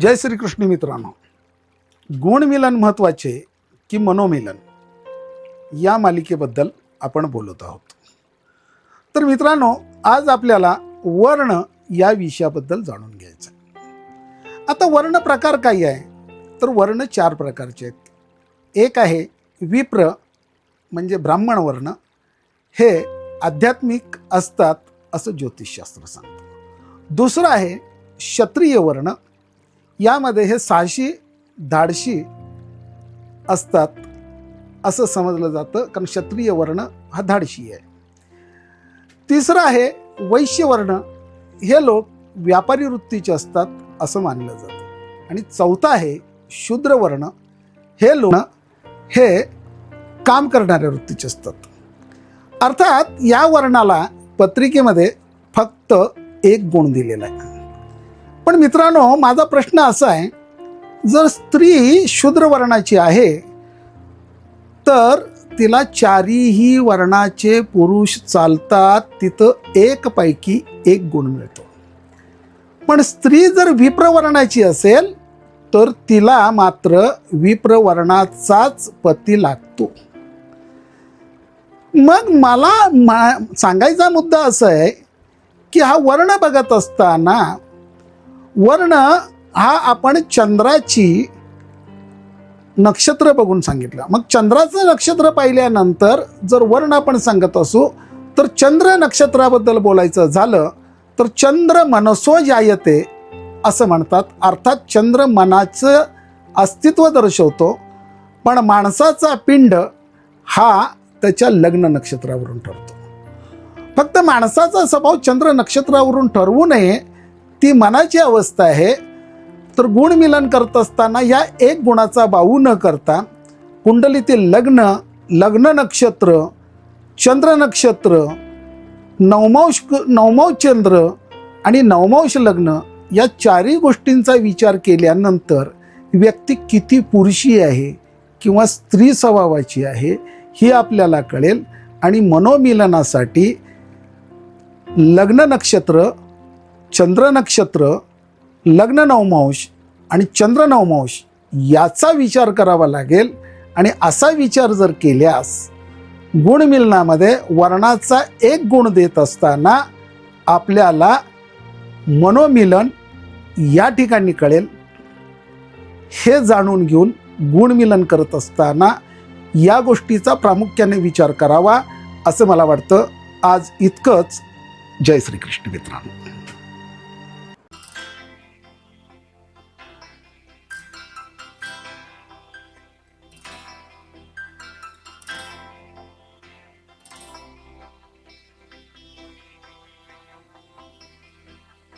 जय श्रीकृष्ण मित्रांनो. गुणमिलन महत्त्वाचे की मनोमिलन? या मालिकेबद्दल आपण बोलत आहोत. तर मित्रांनो आज आपल्याला वर्ण या विषयाबद्दल जाणून घ्यायचं आहे. आता वर्ण प्रकार काय आहे? तर वर्ण चार प्रकारचे आहेत. एक आहे विप्र म्हणजे ब्राह्मण वर्ण. हे आध्यात्मिक असतात असं ज्योतिषशास्त्र सांगतं. दुसरं आहे क्षत्रिय वर्ण. यामध्ये हे सहाशी धाडशी असतात असं समजलं जातं कारण क्षत्रिय वर्ण हा धाडशी आहे. तिसरं आहे वैश्य वर्ण. हे लोक व्यापारी वृत्तीचे असतात असं मानलं जातं. आणि चौथा आहे शूद्र वर्ण. हे लोक हे काम करणाऱ्या वृत्तीचे असतात. अर्थात या वर्णाला पत्रिकेमध्ये फक्त एक गुण दिलेला आहे. पण मित्रांनो माझा प्रश्न असा आहे जर स्त्री शूद्र वर्णाची आहे तर तिला चारीही वर्णाचे पुरुष चालतात तिथं एक पैकी एक गुण मिळतो. पण स्त्री जर विप्र वर्णाची असेल तर तिला मात्र विप्र वर्णाचाच पती लागतो. मग मला मा- सांगायचा मुद्दा असा आहे की हा वर्ण बघत असताना वर्ण हा आपण चंद्राची नक्षत्र बघून सांगितलं. मग चंद्राचं नक्षत्र पाहिल्यानंतर जर वर्ण आपण सांगत असू तर चंद्र नक्षत्राबद्दल बोलायचं झालं तर चंद्र मनसो जायते असं म्हणतात. अर्थात चंद्र मनाचं अस्तित्व दर्शवतो पण माणसाचा पिंड हा त्याच्या लग्न नक्षत्रावरून ठरतो. फक्त माणसाचा स्वभाव चंद्र नक्षत्रावरून ठरवू नये ती मनाची अवस्था आहे तर गुण मिलन करत असताना या एक गुणाचा बाऊ न करता कुंडलीतील लग्न लग्न नक्षत्र चंद्र नक्षत्र नवमांश नवमांश चंद्र आणि नवमांश लग्न या चारही गोष्टींचा विचार केल्यानंतर व्यक्ती किती पुरुषी आहे किंवा स्त्री स्वभावाची आहे ही आपल्याला कळेल. आणि मनोमिलनासाठी लग्न नक्षत्र चंद्र नक्षत्र लग्न नवमांश आणि चंद्र नवमांश याचा विचार करावा लागेल. आणि असा विचार जर केल्यास गुणमिलनामध्ये वर्णाचा एक गुण देत असताना आपल्याला मनोमिलन या ठिकाणी कळेल. हे जाणून घेऊन गुणमिलन करत असताना या गोष्टीचा प्रामुख्याने विचार करावा असं मला वाटतं. आज इतकंच. जय श्रीकृष्ण मित्रांनो.